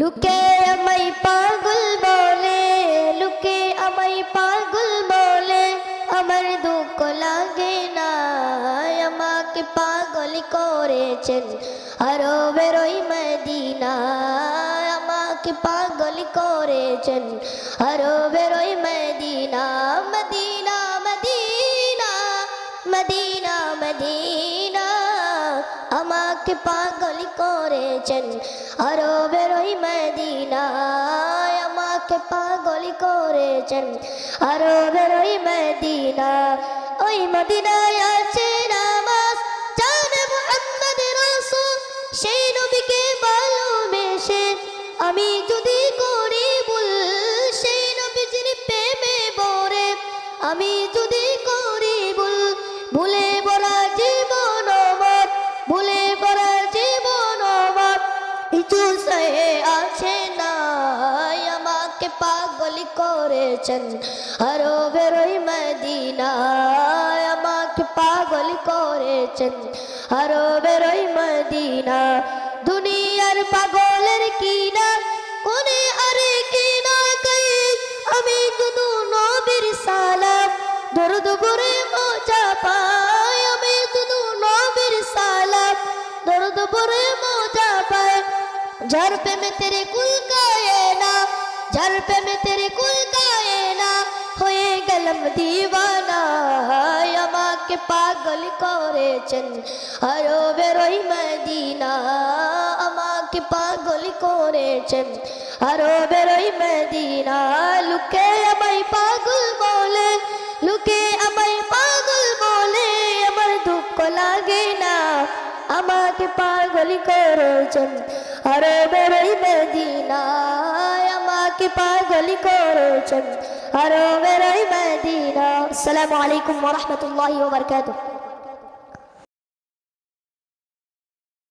লুকে আমাই পাগল বলে, লুকে আমাই পাগল বলে, আমার দুঃখ লাগে না, আমাকে পাগল করেছেন আরও বেরোই মদিনা আমাকে পাগল করেছেন আরও বেরোই Medina Medina Medina Medina Medina, আমাকে পাগল করেছেন। আরও বেরোই মদিনা আমাকে পাগল করেছেন। আরও বেরোই মদিনা ওই মদিনায় আছে আমি যদি করি ভুল, সেই নবীজির প্রেমে বরে আমি যদি আছে না আমাকে পাগল করেছেন। আরও বেরোই মদিনা আমাকে পাগল করেছেন। আরও বেরোই মদিনা দুনিয়ার পাগলের কিনা কোনে আরে কিনা কই? আমি শুধু নবীর সালাম, দরুদ পরে মজা আমি নবীর সালাম, দরুদ পরে झर पे में तेरे कुल काए ना झर पे में तेरे कुल काए ना হয়ে গেলাম দিওয়ানা আমাকে পাগল করেছেন আরো বেরোই মদিনা আমাকে পাগল করেছেন আরো বেরোই মদিনা লুকে আমায় পাগল বলে লুকে আমায় পাগল বলে আমার দুঃখ লাগে না আমাকে পাগল করেছেন আরে বেরোই মদিনা আমাকে পাগল করেছেন আরে বেরোই মদিনা আসসালামু আলাইকুম ওয়া রাহমাতুল্লাহি ওয়া বারাকাতুহু